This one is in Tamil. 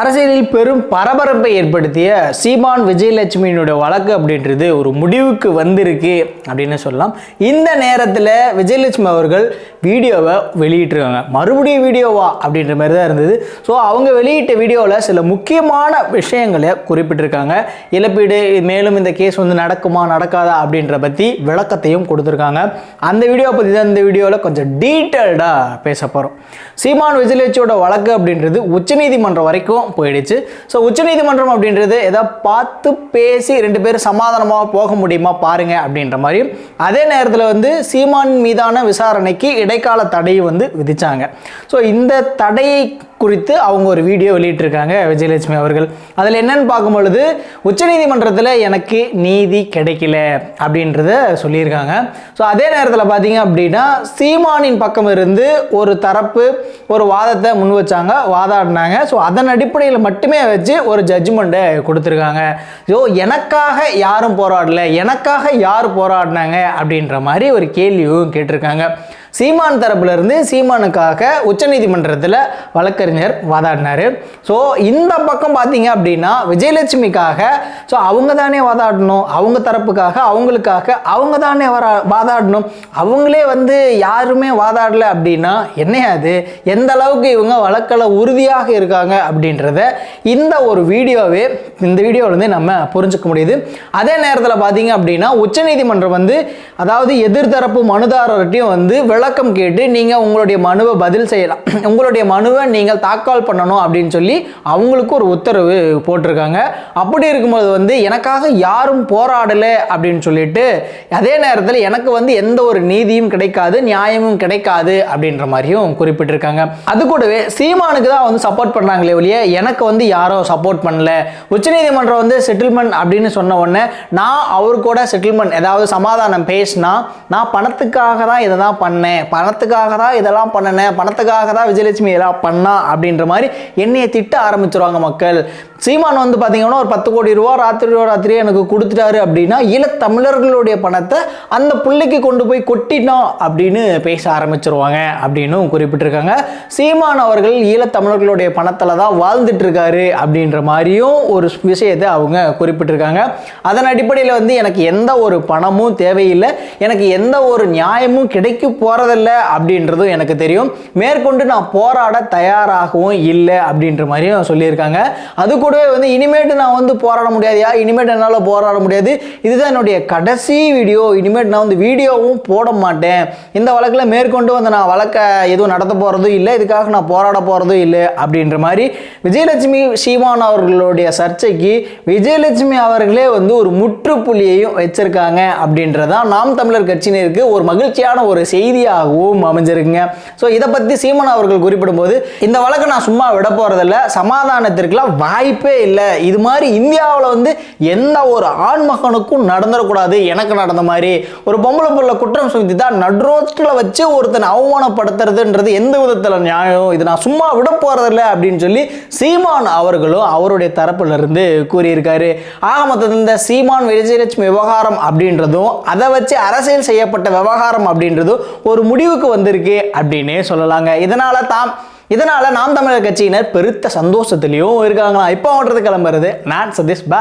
அரசியலில் பெரும் பரபரப்பை ஏற்படுத்திய சீமான் விஜயலட்சுமியினுடைய வழக்கு அப்படின்றது ஒரு முடிவுக்கு வந்திருக்கு அப்படின்னு சொல்லலாம். இந்த நேரத்தில் விஜயலட்சுமி அவர்கள் வீடியோவை வெளியிட்டிருக்காங்க. மறுபடியும் வீடியோவா அப்படின்ற மாதிரி தான் இருந்தது. ஸோ அவங்க வெளியிட்ட வீடியோவில் சில முக்கியமான விஷயங்களை குறிப்பிட்டிருக்காங்க. இழப்பீடு மேலும் இந்த கேஸ் வந்து நடக்குமா நடக்காதா அப்படின்ற பற்றி விளக்கத்தையும் கொடுத்துருக்காங்க. அந்த வீடியோவை பற்றி தான் இந்த வீடியோவில் கொஞ்சம் டீட்டெயில்டாக பேச போகிறோம் சீமான் விஜயலட்சுமியோட வழக்கு அப்படின்றது உச்சநீதிமன்றம் வரைக்கும் போயிடுச்சு. ஸோ உச்சநீதிமன்றம் அப்படின்றது ஏதோ பார்த்து பேசி ரெண்டு பேரும் சமாதானமாக போக முடியுமா பாருங்க அப்படின்ற மாதிரி. அதே நேரத்தில் வந்து சீமான் மீதான விசாரணைக்கு இடைக்கால தடையை வந்து விதித்தாங்க ஸோ இந்த தடையை குறித்து அவங்க ஒரு வீடியோ வெளியிட்டிருக்காங்க விஜயலட்சுமி அவர்கள். அதில் என்னன்னு பார்க்கும் பொழுது உச்சநீதிமன்றத்தில் எனக்கு நீதி கிடைக்கல அப்படின்றத சொல்லியிருக்காங்க. ஸோ அதே நேரத்தில் பார்த்தீங்க அப்படின்னா சீமானின் பக்கம் இருந்து ஒரு தரப்பு ஒரு வாதத்தை முன் வச்சாங்க வாதாடினாங்க. ஸோ அதன் அடிப்படையில் மட்டுமே வச்சு ஒரு ஜட்ஜ்மெண்ட்டை கொடுத்துருக்காங்க. ஸோ எனக்காக யாரும் போராடல எனக்காக யார் போராடினாங்க அப்படின்ற மாதிரி ஒரு கேள்வியும் கேட்டிருக்காங்க. சீமான் தரப்புலேருந்து சீமானுக்காக உச்சநீதிமன்றத்தில் வழக்கறிஞர் வாதாடினார். ஸோ இந்த பக்கம் பார்த்தீங்க அப்படின்னா விஜயலட்சுமிக்காக ஸோ அவங்க தானே வாதாடணும். அவங்க தரப்புக்காக அவங்களுக்காக அவங்க தானே வரா வாதாடணும். அவங்களே வந்து யாருமே வாதாடல அப்படின்னா என்னையாது எந்த அளவுக்கு இவங்க வழக்கில் உறுதியாக இருக்காங்க அப்படின்றத இந்த ஒரு வீடியோவே இந்த வீடியோவிலேருந்து நம்ம புரிஞ்சுக்க முடியுது. அதே நேரத்தில் பார்த்தீங்க அப்படின்னா உச்சநீதிமன்றம் வந்து அதாவது எதிர்த்தரப்பு மனுதாரர்கிட்டையும் வந்து விளக்கம் கேட்டு நீங்கள் உங்களுடைய மனுவை பதில் செய்யலாம். உங்களுடைய மனுவை நீங்கள் தாக்கல் பண்ணணும் அப்படின்னு சொல்லி அவங்களுக்கு ஒரு உத்தரவு போட்டிருக்காங்க. அப்படி இருக்கும்போது வந்து எனக்காக யாரும் போராடலை அப்படின்னு சொல்லிட்டு அதே நேரத்தில் எனக்கு வந்து எந்த ஒரு நீதியும் கிடைக்காது நியாயமும் கிடைக்காது அப்படின்ற மாதிரியும் குறிப்பிட்டிருக்காங்க. அது கூடவே சீமானுக்கு தான் வந்து சப்போர்ட் பண்ணாங்களே ஒழிய எனக்கு வந்து யாரும் சப்போர்ட் பண்ணல. உச்சநீதிமன்றம் வந்து செட்டில்மெண்ட் அப்படின்னு சொன்ன உடனே நான் அவர் கூட செட்டில்மெண்ட் ஏதாவது சமாதானம் பேசினா நான் பணத்துக்காக தான் இதை தான் பண்ணேன். பணத்துக்காக தான் இதெல்லாம் பண்ணினேன் பணத்துக்காக தான் விஜயலட்சுமி இதெல்லாம் பண்ணா அப்படின்ற மாதிரி என்னையை திட்ட ஆரம்பிச்சிருவாங்க மக்கள். சீமான் வந்து பார்த்தீங்கன்னா ஒரு பத்து கோடி ரூபா ராத்திரி ராத்திரியே எனக்கு கொடுத்துட்டாரு அப்படின்னா ஈழத்தமிழர்களுடைய பணத்தை அந்த பிள்ளைக்கு கொண்டு போய் கொட்டினோம் அப்படின்னு பேச ஆரம்பிச்சிருவாங்க அப்படின்னும் குறிப்பிட்டிருக்காங்க. சீமான் அவர்கள் ஈழத்தமிழர்களுடைய பணத்தில் தான் வாழ்ந்துட்டு இருக்காரு அப்படின்ற மாதிரியும் ஒரு விஷயத்தை அவங்க குறிப்பிட்டிருக்காங்க. அதன் அடிப்படையில் வந்து எனக்கு எந்த ஒரு பணமும் தேவையில்லை. எனக்கு எந்த ஒரு நியாயமும் கிடைக்க போகிற போகிறதில்ல அப்படின்றதும் எனக்கு தெரியும். மேற்கொண்டு நான் போராட தயாராகவும் இல்லை அப்படின்ற மாதிரியும் சொல்லியிருக்காங்க. அது கூடவே வந்து இனிமேட்டு நான் வந்து போராட முடியாதுயா இனிமேட்டு என்னால் போராட முடியாது. இதுதான் என்னுடைய கடைசி வீடியோ. இனிமேட்டு நான் வந்து வீடியோவும் போட மாட்டேன். இந்த வழக்கில் மேற்கொண்டு வந்து நான் வழக்கை எதுவும் நடத்த போகிறதும் இல்லை. இதுக்காக நான் போராட போகிறதும் இல்லை அப்படின்ற மாதிரி விஜயலட்சுமி சீமான் அவர்களுடைய சர்ச்சைக்கு விஜயலட்சுமி அவர்களே வந்து ஒரு முற்றுப்புள்ளியையும் வச்சிருக்காங்க அப்படின்றதான் நாம் தமிழர் கட்சியினருக்கு ஒரு மகிழ்ச்சியான ஒரு செய்தியாக செய்தியாகவும் அமைஞ்சிருக்குங்க. ஸோ இதை பற்றி சீமான் அவர்கள் குறிப்பிடும்போது இந்த வழக்கை நான் சும்மா விட போகிறதில்ல சமாதானத்திற்குலாம் வாய்ப்பே இல்லை. இது மாதிரி இந்தியாவில் வந்து எந்த ஒரு ஆண் மகனுக்கும் நடந்துடக்கூடாது. எனக்கு நடந்த மாதிரி ஒரு பொம்பளை புள்ள குற்றம் சுமத்தி தான் நடுரோட்டில் வச்சு ஒருத்தனை அவமானப்படுத்துறதுன்றது எந்த விதத்தில் நியாயம்? இது நான் சும்மா விட போகிறதில்ல அப்படின்னு சொல்லி சீமான் அவர்களும் அவருடைய தரப்புல இருந்து கூறியிருக்காரு. ஆக மொத்தத்தில் இந்த சீமான் விஜயலட்சுமி விவகாரம் அப்படின்றதும் அதை வச்சு அரசியல் செய்யப்பட்ட விவகாரம் அப்படின்றதும் ஒரு முடிவுக்கு வந்திருக்கு அப்படின்னே சொல்லலாங்க. இதனால தான் இதனால நாம் தமிழர் கட்சியினர் பெருத்த சந்தோஷத்திலையும் இருக்காங்களா இப்போ ஓட்டுறது கிளம்புறது நான் சதீஷ். பா